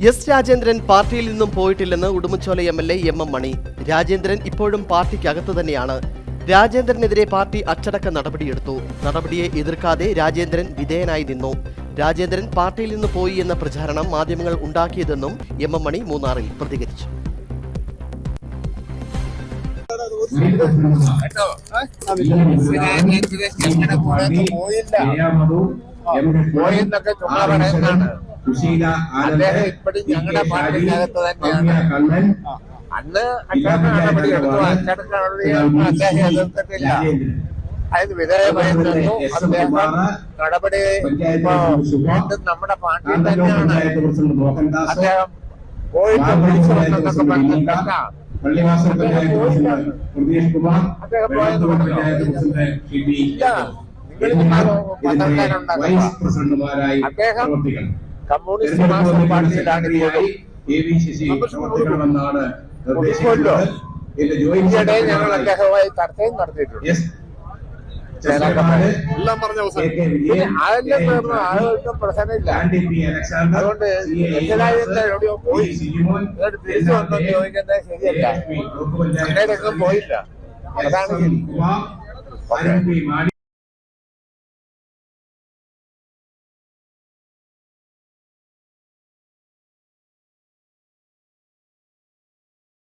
S Rajendran പാർട്ടിയിൽ നിന്നും പോയിട്ടില്ലെന്ന് Udumbanchola M L A M M Mani Rajendran ഇപ്പോഴും പാർട്ടിക്കകത്ത് തന്നെയാണ് രാജേന്ദ്രനെതിരെ പാർട്ടി അച്ചടക്ക നടപടിയെടുത്തു നടപടിയെ എതിർക്കാതെ രാജേന്ദ്രൻ വിധേയനായി നിന്നു രാജേന്ദ്രൻ പാർട്ടിയിൽ നിന്ന് പോയി എന്ന പ്രചാരണം മാധ്യമങ്ങൾ ഉണ്ടാക്കിയതെന്നും എം എം മണി മൂന്നാറിൽ പ്രതികരിച്ചു പോയെന്നൊക്കെ ചുമ്മാ പറയുന്നതാണ്. അദ്ദേഹം ഇപ്പഴും ഞങ്ങളുടെ പാർട്ടിക്കകത്ത് തന്നെയാണ്. അന്ന് അച്ചടക്ക നടപടി എടുത്തു അച്ചടക്ക നടപടിയൊന്നും അദ്ദേഹം എതിർത്തിട്ടില്ല. അതിന് വിധേയമായി നിന്നു. അദ്ദേഹം നടപടി ഇപ്പോ വീണ്ടും നമ്മുടെ പാർട്ടിയിൽ തന്നെയാണ്. അദ്ദേഹം പോയിട്ട് പറഞ്ഞിട്ടല്ല അദ്ദേഹം. നിങ്ങൾ അദ്ദേഹം കമ്മ്യൂണിസ്റ്റ് മാർക്സിസ്റ്റ് ഇന്ത്യയുടെ ഞങ്ങൾ അദ്ദേഹവുമായി ചർച്ചയും നടത്തിയിട്ടുണ്ട്. എല്ലാം പറഞ്ഞ അതെല്ലാം. തീർന്നു ആളുകൾക്കും പ്രശ്നമില്ല. അതുകൊണ്ട് എവിടെയോ പോയി. എന്നിട്ട് തിരിച്ചു വന്നോ ചോദിക്കുന്നത് ശരിയല്ല. പോയില്ല. അതാണ് ശരി.